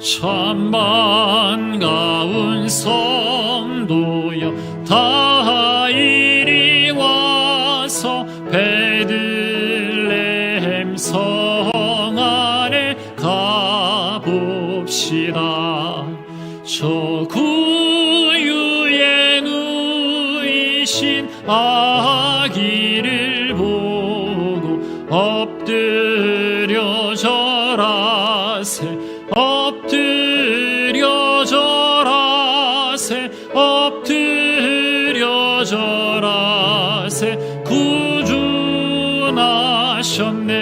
참 반가운 성도여 다 이리 와서 베들레헴 성 안에 가봅시다. 저 구유에 누이신 아기를 보고 엎드려 절하세 엎드려 절하세 엎드려 절하세. 구주 나셨네.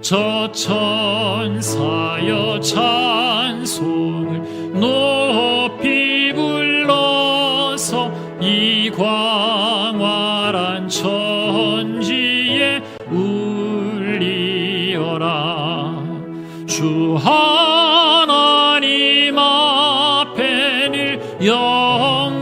저 천사여 찬송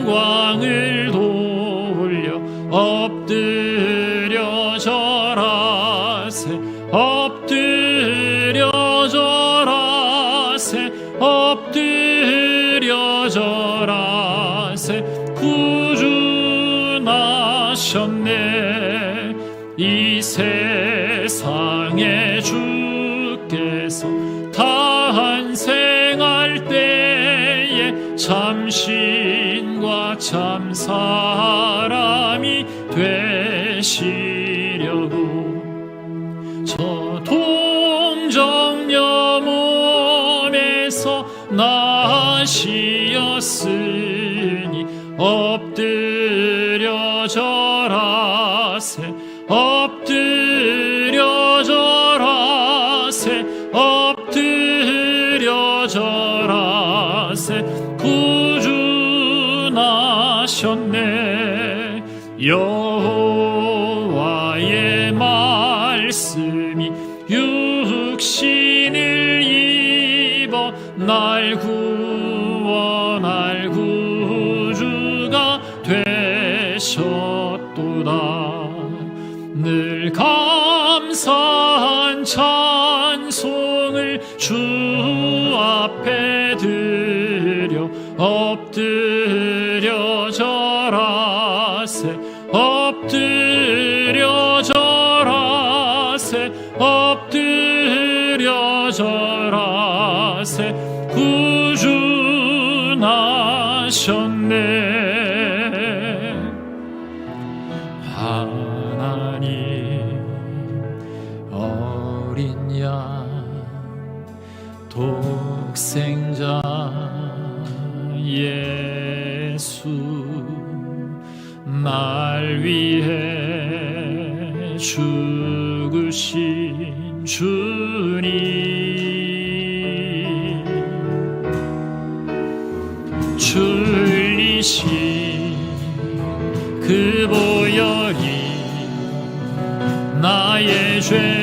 영광을 돌려 엎드려 절하세 엎드려 절하세 엎드려 절하세. 구주 나셨네. 이 세상에 주께서 탄생할 때에 참신과 참 사람이 되시려고. 저 동정녀 몸에서 나시었으니 엎드려 절하세 엎드려 여호와의 말씀이 육신을 입어 날 구원할 구주가 되셨도다. 늘 감사한 찬송을 주 앞에 드려 엎드려 엎드려 절하세. 구주 나셨네. 하나님 어린 양 독생자 예수 날 위해 죽으신 주님. 줄리신 그 보혈이 나의 죄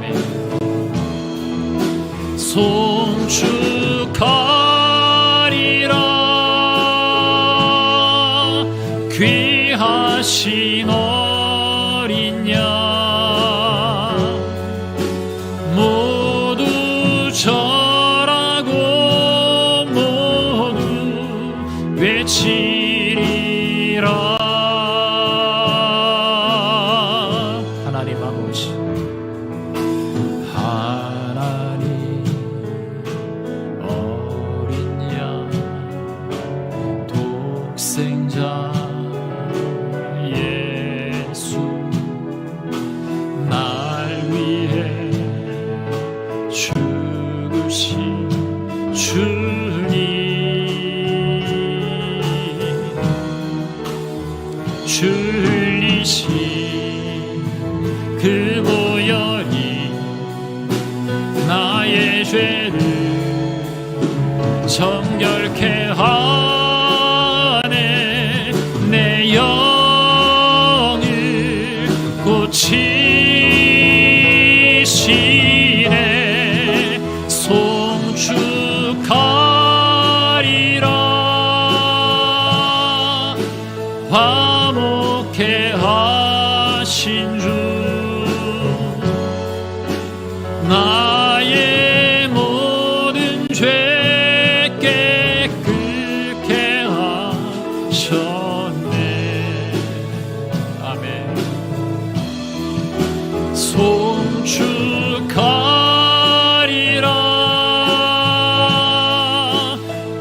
아멘. 송축 나의 죄를 정결케 하네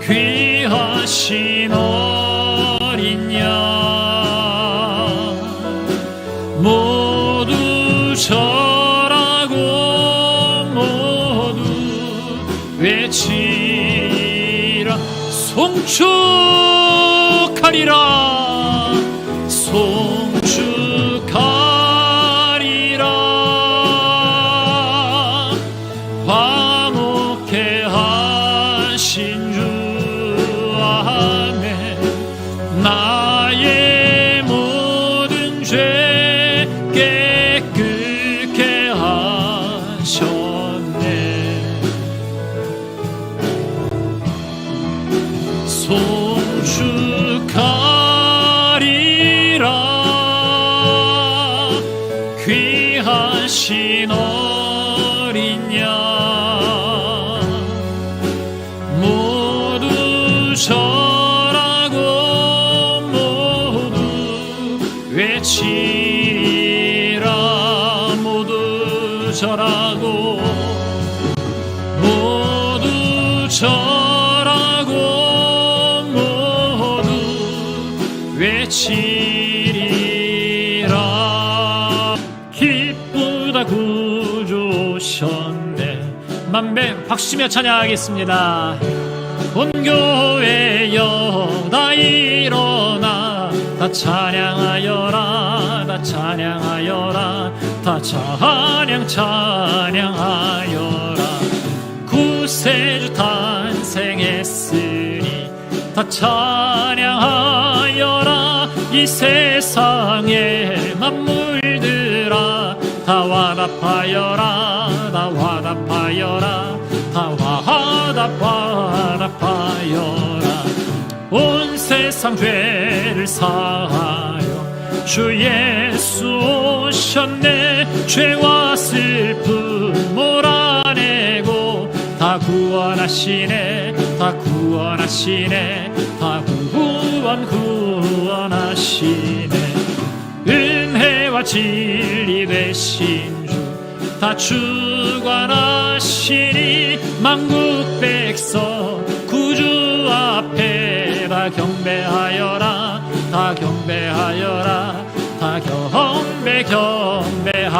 귀하신 어린 양 모두 절하고 모두 외치라. 송축하리라. 송 귀하신 어린 양. 모두 절하고 모두 외치라. 모두 절하고 모두 절하고 모두 외치리라 기쁘다 구주 오셨네. 만배 박수며 찬양하겠습니다. 본교회여 다 일어나. 다 찬양하여라 다 찬양하여라. 다 찬양 찬양하여라. 구세주 탄생했으니 다 찬양하여라. 이 세상의 만물들아 다 화답하여라 다 화답하여라 다 화답 화답하여라. 온 세상 죄를 사하여 주 예수 오셨네. 죄와 슬픔 몰아내고 다 구원하시네 다 구원하시네 다 구원 구원하시네. 은혜와 진리 주 다 주관하시니 만국 백성 구주 앞에 다 경배하여라 다 경배하여라 다 경배 경배하여라